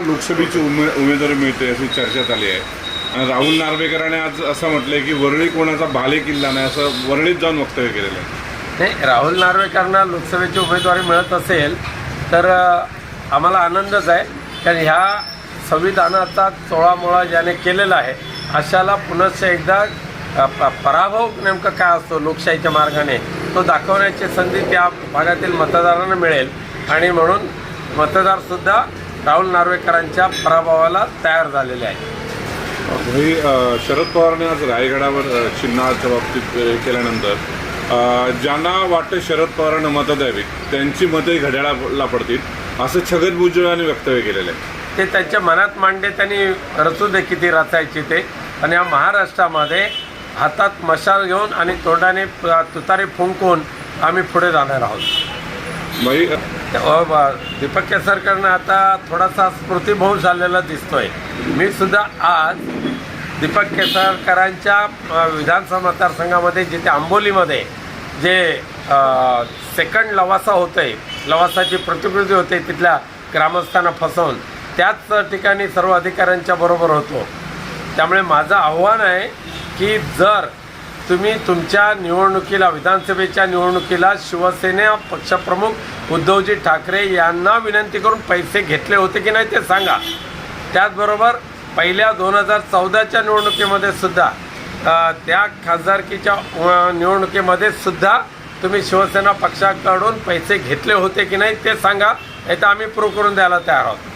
लोकसभेची उमे उमेदवारी मिळते अशी चर्चा झाली आहे. आणि राहुल नार्वेकरांनी आज असं म्हटलंय की वरळी कोणाचा भाले किल्ला नाही असं वरळीत जाऊन वक्तव्य केलेलं आहे. नाही राहुल नार्वेकरांना लोकसभेची उमेदवारी मिळत असेल तर आम्हाला आनंदच आहे. कारण ह्या संविधानाचा चोळामोळा ज्याने केलेला आहे अशाला पुनश्च एकदा प- पराभव नेमकं काय असतो लोकशाहीच्या मार्गाने तो दाखवण्याची संधी त्या भागातील मतदारांना मिळेल. आणि म्हणून मतदारसुद्धा राहुल नार्वेकरांच्या पराभवाला तयार झालेले आहे. शरद पवारांनी आज रायगडावर चिन्हाच्या बाबतीत केल्यानंतर ज्यांना वाटतं शरद पवारांना मतं द्यावी त्यांची मतंही घड्याळाला पडतील असं छगन भुजबळांनी वक्तव्य केलेलं आहे. ते त्यांच्या मनात मांडले त्यांनी रचू दे किती रचायची ते. आणि या महाराष्ट्रामध्ये हातात मशाल घेऊन आणि तोंडाने तुतारी फुंकून आम्ही पुढे जाणार आहोत. दीपक केसरकरनं आता थोडासा स्मृतिभंग झालेला दिसतोय. मी सुद्धा आज दीपक केसरकरांच्या विधानसभा मतदारसंघामध्ये जिथे आंबोलीमध्ये जे सेकंड लवासा होते लवासाची प्रतिकृती होते तिथल्या ग्रामस्थांना फसवून त्याच ठिकाणी सर्व अधिकाऱ्यांच्या बरोबर होतो. त्यामुळे माझं आव्हान आहे की जर तुम्ही तुमच्या निवडणुकीला विधानसभेच्या निवडणुकीला शिवसेना पक्षप्रमुख उद्धवजी ठाकरे यांना विनंती करून पैसे घेतले होते की नाही ते सांगा. त्याचबरोबर पहिल्या दोन हजार चौदाच्या निवडणुकीमध्ये सुद्धा त्या खासदारकीच्या निवडणुकीमध्ये सुद्धा तुम्ही शिवसेना पक्षाकडून पैसे घेतले होते की नाही ते सांगा. नाही तर आम्ही प्रूव्ह करून द्यायला तयार आहोत.